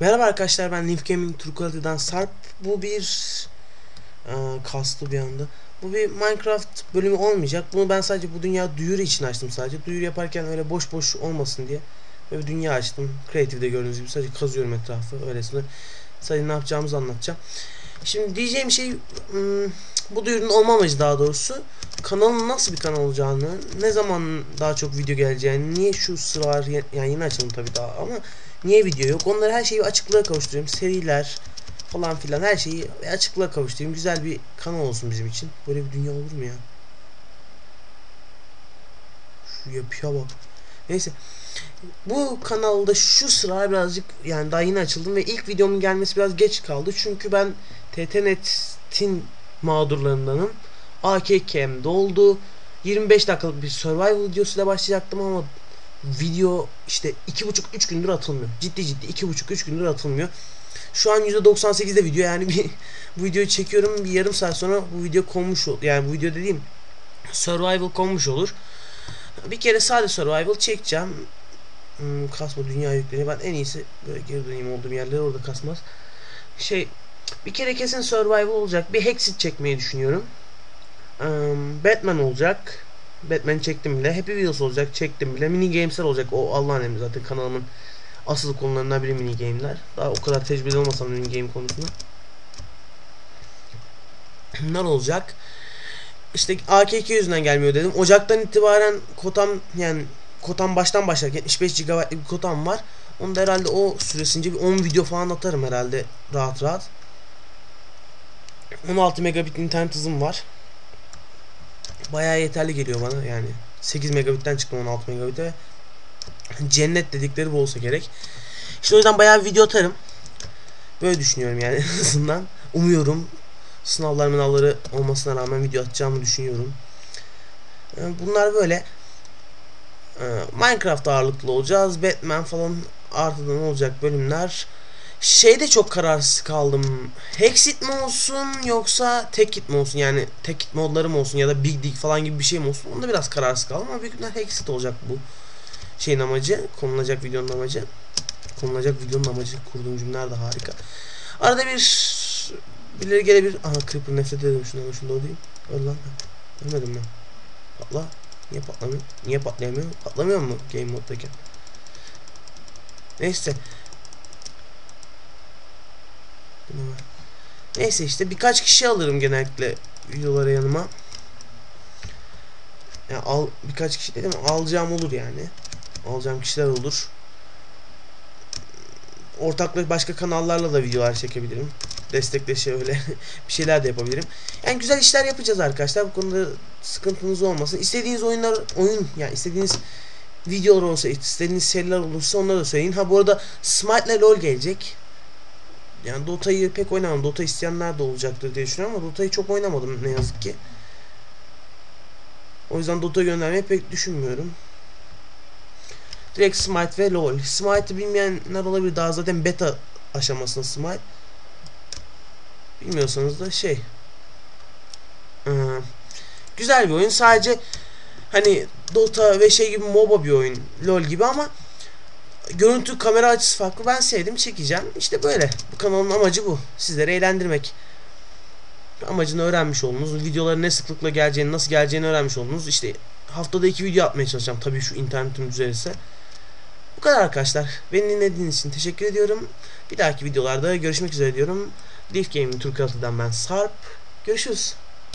Merhaba arkadaşlar ben Leaf Gaming Turkuality'den Sarp. Bu bir e, kastı bir anda. Bu bir Minecraft bölümü olmayacak. Bunu ben sadece bu dünya duyuru için açtım sadece. Duyuru yaparken öyle boş boş olmasın diye. Böyle bir dünya açtım. Creative'de gördüğünüz gibi sadece kazıyorum etrafı öylesine. Sadece ne yapacağımızı anlatacağım. Şimdi diyeceğim şey hmm, bu duyurunun olma daha doğrusu kanalın nasıl bir kanal olacağını, ne zaman daha çok video geleceğini, niye şu sıralar yani yeni açılım tabii daha ama niye video yok onları her şeyi açıklığa kavuşturayım. Seriler falan filan her şeyi açıklığa kavuşturayım. Güzel bir kanal olsun bizim için. Böyle bir dünya olur mu ya? Şu yapıya bak. Neyse. Bu kanalda şu sıra birazcık yani daha yeni açıldım ve ilk videomun gelmesi biraz geç kaldı. Çünkü ben TTNet'in mağdurlarındanım. AKK'm doldu. 25 dakikalık bir survival videosuyla başlayacaktım ama video işte 2,5-3 gündür atılmıyor. Ciddi ciddi 2,5-3 gündür atılmıyor. Şu an %98'de video yani bir bu videoyu çekiyorum bir yarım saat sonra bu video konmuş olur. Yani bu video dediğim survival konmuş olur. Bir kere sadece survival çekeceğim. Hmm, kasma dünya yükleniyor. Ben en iyisi böyle geri döneyim olduğum yerlere orada kasmaz. Şey bir kere kesin survival olacak. Bir Hexit çekmeyi düşünüyorum. Um, Batman olacak. Batman çektim bile. Happy Wheels olacak. Çektim bile. Mini Games'ler olacak. O Allah'ın emri zaten kanalımın asıl konularından biri mini game'ler. Daha o kadar tecrübeli olmasam mini game konusunda. Bunlar olacak. İşte AK2 yüzünden gelmiyor dedim. Ocaktan itibaren kotam yani kotam baştan başlar. 75 GB'lik bir kotam var. Onu da herhalde o süresince bir 10 video falan atarım herhalde rahat rahat. 16 megabit internet hızım var. Bayağı yeterli geliyor bana yani. 8 megabitten çıktım 16 megabite. Cennet dedikleri bu olsa gerek. İşte o yüzden bayağı video atarım. Böyle düşünüyorum yani en azından. Umuyorum. Sınavlar mınavları olmasına rağmen video atacağımı düşünüyorum. Bunlar böyle. Minecraft ağırlıklı olacağız. Batman falan artıdan olacak bölümler. Şeyde çok kararsız kaldım. Hexit mi olsun yoksa tek kit mi olsun? Yani tek kit modları mı olsun ya da Big Dig falan gibi bir şey mi olsun? Onda biraz kararsız kaldım ama büyük ihtimalle Hexit olacak bu şeyin amacı. Konulacak videonun amacı. Konulacak videonun amacı. Kurduğum cümleler de harika. Arada bir birileri gelebilir. Aha Creeper nefret ederim şundan şunda o değil. Öl lan. Ölmedim ben. Patla. Niye patlamıyor? Niye patlayamıyor? Patlamıyor mu game moddayken? Neyse. Neyse işte birkaç kişi alırım genellikle videolara yanıma. Yani al birkaç kişi dedim alacağım olur yani. Alacağım kişiler olur. Ortaklık başka kanallarla da videolar çekebilirim. Destekleşe öyle bir şeyler de yapabilirim. Yani güzel işler yapacağız arkadaşlar. Bu konuda sıkıntınız olmasın. İstediğiniz oyunlar oyun yani istediğiniz videolar olsa, istediğiniz seriler olursa onları da söyleyin. Ha bu arada Smite ile LoL gelecek. Yani Dota'yı pek oynamadım. Dota isteyenler de olacaktır diye düşünüyorum ama Dota'yı çok oynamadım ne yazık ki. O yüzden Dota göndermeyi pek düşünmüyorum. Direkt Smite ve LoL. Smite'ı bilmeyenler olabilir. Daha zaten beta aşamasında Smite. Bilmiyorsanız da şey. Ee, güzel bir oyun. Sadece hani Dota ve şey gibi MOBA bir oyun. LoL gibi ama görüntü kamera açısı farklı. Ben sevdim çekeceğim. İşte böyle. Bu kanalın amacı bu. Sizleri eğlendirmek. Amacını öğrenmiş oldunuz. Videoların ne sıklıkla geleceğini, nasıl geleceğini öğrenmiş oldunuz. İşte haftada iki video atmaya çalışacağım. Tabii şu internetim düzelirse. Bu kadar arkadaşlar. Beni dinlediğiniz için teşekkür ediyorum. Bir dahaki videolarda görüşmek üzere diyorum. Leaf Gaming Türk ben Sarp. Görüşürüz.